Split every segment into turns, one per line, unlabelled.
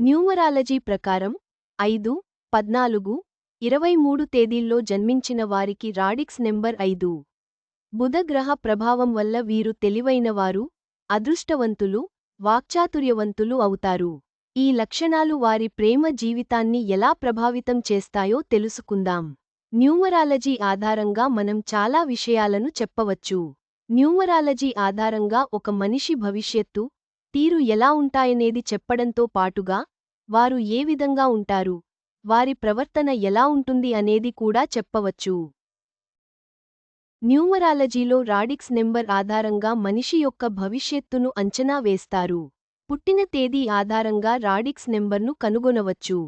Numerology ప్రకారం ఐదు పద్నాలుగు ఇరవై మూడు తేదీల్లో జన్మించిన వారికి రాడిక్స్ నెంబర్ ఐదు. బుధగ్రహ ప్రభావం వల్ల వీరు తెలివైనవారు అదృష్టవంతులు వాక్చాతుర్యవంతులు అవుతారు. ఈ లక్షణాలు వారి ప్రేమ జీవితాన్ని ఎలా ప్రభావితం చేస్తాయో తెలుసుకుందాం. న్యూమరాలజీ ఆధారంగా మనం చాలా విషయాలను చెప్పవచ్చు. న్యూమరాలజీ ఆధారంగా ఒక మనిషి భవిష్యత్తు తీరు ఎలా ఉంటాయనేది చెప్పడంతో పాటుగా వారు ఏ విధంగా ఉంటారు? వారి ప్రవర్తన ఎలా ఉంటుంది అనేది కూడా చెప్పవచ్చు. న్యూమరాలజీలో రాడిక్స్ నెంబర్ ఆధారంగా మనిషి యొక్క భవిష్యత్తును అంచనా వేస్తారు. పుట్టిన తేదీ ఆధారంగా రాడిక్స్ నెంబర్ను కనుగొనవచ్చు.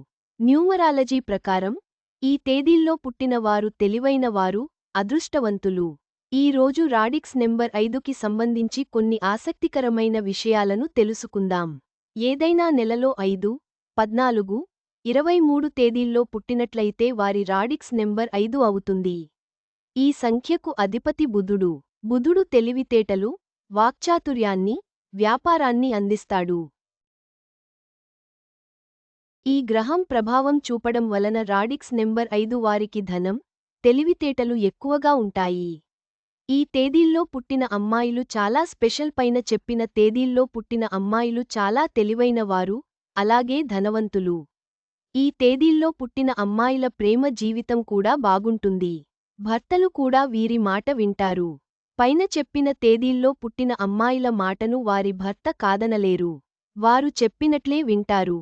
న్యూమరాలజీ ప్రకారం ఈ తేదీల్లో పుట్టినవారు తెలివైనవారు అదృష్టవంతులు. ఈ రోజు రాడిక్స్ నెంబర్ ఐదుకి సంబంధించి కొన్ని ఆసక్తికరమైన విషయాలను తెలుసుకుందాం. ఏదైనా నెలలో ఐదు పద్నాలుగు ఇరవై మూడు తేదీల్లో పుట్టినట్లయితే వారి రాడిక్స్ నెంబర్ ఐదు అవుతుంది. ఈ సంఖ్యకు అధిపతి బుధుడు. బుధుడు తెలివితేటలు వాక్చాతుర్యాన్ని వ్యాపారాన్ని అందిస్తాడు. ఈ గ్రహం ప్రభావం చూపడం వలన రాడిక్స్ నెంబర్ ఐదు వారికి ధనం తెలివితేటలు ఎక్కువగా ఉంటాయి. ఈ తేదీల్లో పుట్టిన అమ్మాయిలు చాలా స్పెషల్ పైన చెప్పిన తేదీల్లో పుట్టిన అమ్మాయిలు చాలా తెలివైనవారు అలాగే ధనవంతులు. ఈ తేదీల్లో పుట్టిన అమ్మాయిల ప్రేమ జీవితం కూడా బాగుంటుంది. భర్తలు కూడా వీరి మాట వింటారు. పైన చెప్పిన తేదీల్లో పుట్టిన అమ్మాయిల మాటను వారి భర్త కాదనలేరు. వారు చెప్పినట్లే వింటారు.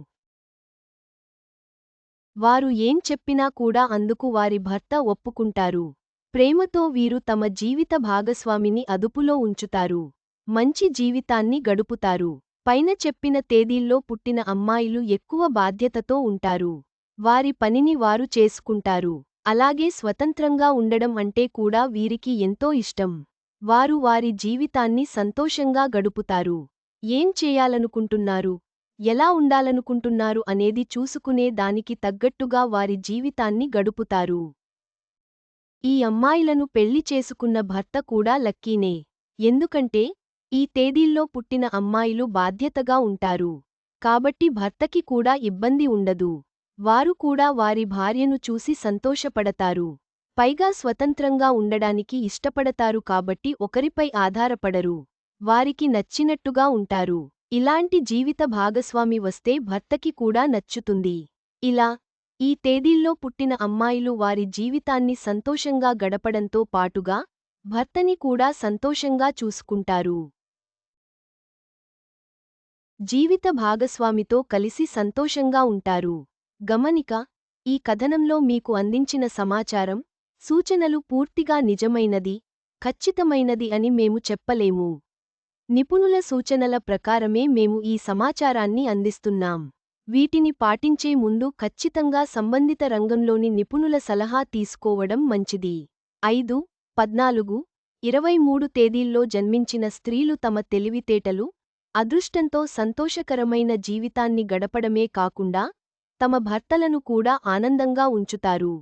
వారు ఏం చెప్పినా కూడా అందుకు వారి భర్త ఒప్పుకుంటారు. ప్రేమతో వీరు తమ జీవిత భాగస్వామిని అదుపులో ఉంచుతారు. మంచి జీవితాన్ని గడుపుతారు. పైన చెప్పిన తేదీల్లో పుట్టిన అమ్మాయిలు ఎక్కువ బాధ్యతతో ఉంటారు. వారి పనిని వారు చేసుకుంటారు. అలాగే స్వతంత్రంగా ఉండడం అంటే కూడా వీరికి ఎంతో ఇష్టం. వారు వారి జీవితాన్ని సంతోషంగా గడుపుతారు. ఏం చేయాలనుకుంటున్నారు? ఎలా ఉండాలనుకుంటున్నారు అనేది చూసుకునే దానికి తగ్గట్టుగా వారి జీవితాన్ని గడుపుతారు. ఈ అమ్మాయిలను పెళ్ళి చేసుకున్న భర్త కూడా లక్కీనే. ఎందుకంటే ఈ తేదీల్లో పుట్టిన అమ్మాయిలు బాధ్యతగా ఉంటారు. కాబట్టి భర్తకి కూడా ఇబ్బంది ఉండదు. వారు కూడా వారి భార్యను చూసి సంతోషపడతారు. పైగా స్వతంత్రంగా ఉండడానికి ఇష్టపడతారు కాబట్టి ఒకరిపై ఆధారపడరు. వారికి నచ్చినట్టుగా ఉంటారు. ఇలాంటి జీవిత భాగస్వామి వస్తే భర్తకి కూడా నచ్చుతుంది. ఇలా ఈ తేదీల్లో పుట్టిన అమ్మాయిలు వారి జీవితాన్ని సంతోషంగా గడపడంతో పాటుగా భర్తని కూడా సంతోషంగా చూసుకుంటారు. జీవిత భాగస్వామితో కలిసి సంతోషంగా ఉంటారు. గమనిక ఈ కథనంలో మీకు అందించిన సమాచారం సూచనలు పూర్తిగా నిజమైనది ఖచ్చితమైనది అని మేము చెప్పలేము. నిపుణుల సూచనల ప్రకారమే మేము ఈ సమాచారాన్ని అందిస్తున్నాం. వీటిని పాటించే ముందు ఖచ్చితంగా సంబంధిత రంగంలోని నిపుణుల సలహా తీసుకోవడం మంచిది. ఐదు పద్నాలుగు ఇరవై మూడు తేదీల్లో జన్మించిన స్త్రీలు తమ తెలివితేటలు అదృష్టంతో సంతోషకరమైన జీవితాన్ని గడపడమే కాకుండా తమ భర్తలను కూడా ఆనందంగా ఉంచుతారు.